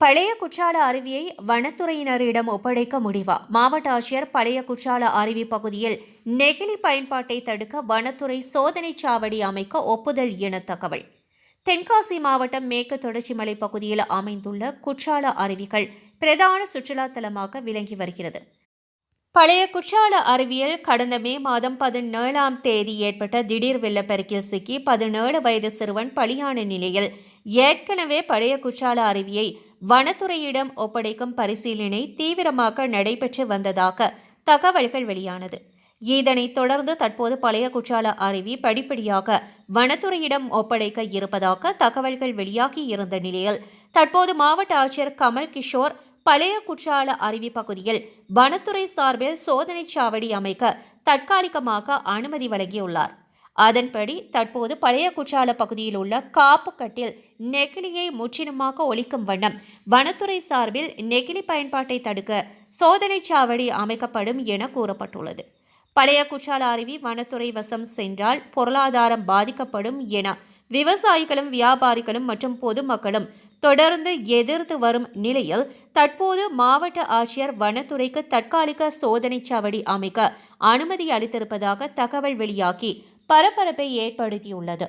பழைய குற்றால அருவியை வனத்துறையினரிடம் ஒப்படைக்க முடிவா? மாவட்ட ஆட்சியர் பழைய குற்றால அருவி பகுதியில் நெகிழி பயன்பாட்டை தடுக்க வனத்துறை சோதனை சாவடி அமைக்க ஒப்புதல் என தகவல். தென்காசி மாவட்டம் மேற்கு தொடர்ச்சி மலை பகுதியில் அமைந்துள்ள குற்றால அருவிகள் பிரதான சுற்றுலா தலமாக விளங்கி வருகிறது. பழைய குற்றால அருவியில் கடந்த மே மாதம் பதினேழாம் தேதி ஏற்பட்ட திடீர் வெள்ளப்பெருக்கில் சிக்கி பதினேழு வயது சிறுவன் பலியான நிலையில் ஏற்கனவே பழைய குற்றால அருவியை வனத்துறையிடம் ஒப்படைக்கும் பரிசீலனை தீவிரமாக நடைபெற்று வந்ததாக தகவல்கள் வெளியானது. இதனைத் தொடர்ந்து தற்போது பழைய குற்றால அருவி படிப்படியாக வனத்துறையிடம் ஒப்படைக்க இருப்பதாக தகவல்கள் வெளியாகி இருந்த நிலையில் தற்போது மாவட்ட ஆட்சியர் கமல் கிஷோர் பழைய குற்றால அருவி பகுதியில் வனத்துறை சார்பில் சோதனைச் சாவடி அமைக்க தற்காலிகமாக அனுமதி வழங்கியுள்ளார். அதன்படி தற்போது பழைய குற்றால பகுதியில் உள்ள காப்புக்கட்டில் நெகிழியை முற்றிலுமாக ஒழிக்கும் வண்ணம் வனத்துறை சார்பில் நெகிழி பயன்பாட்டை தடுக்க சோதனை சாவடி அமைக்கப்படும் என கூறப்பட்டுள்ளது. பழைய குற்றால அருவி வனத்துறை வசம் சென்றால் பொருளாதாரம் பாதிக்கப்படும் என விவசாயிகளும் வியாபாரிகளும் மற்றும் பொதுமக்களும் தொடர்ந்து எதிர்த்து வரும் நிலையில் தற்போது மாவட்ட ஆட்சியர் வனத்துறைக்கு தற்காலிக சோதனைச் சாவடி அமைக்க அனுமதி அளித்திருப்பதாக தகவல் வெளியாகி பரபரப்பை ஏற்படுத்தியுள்ளது.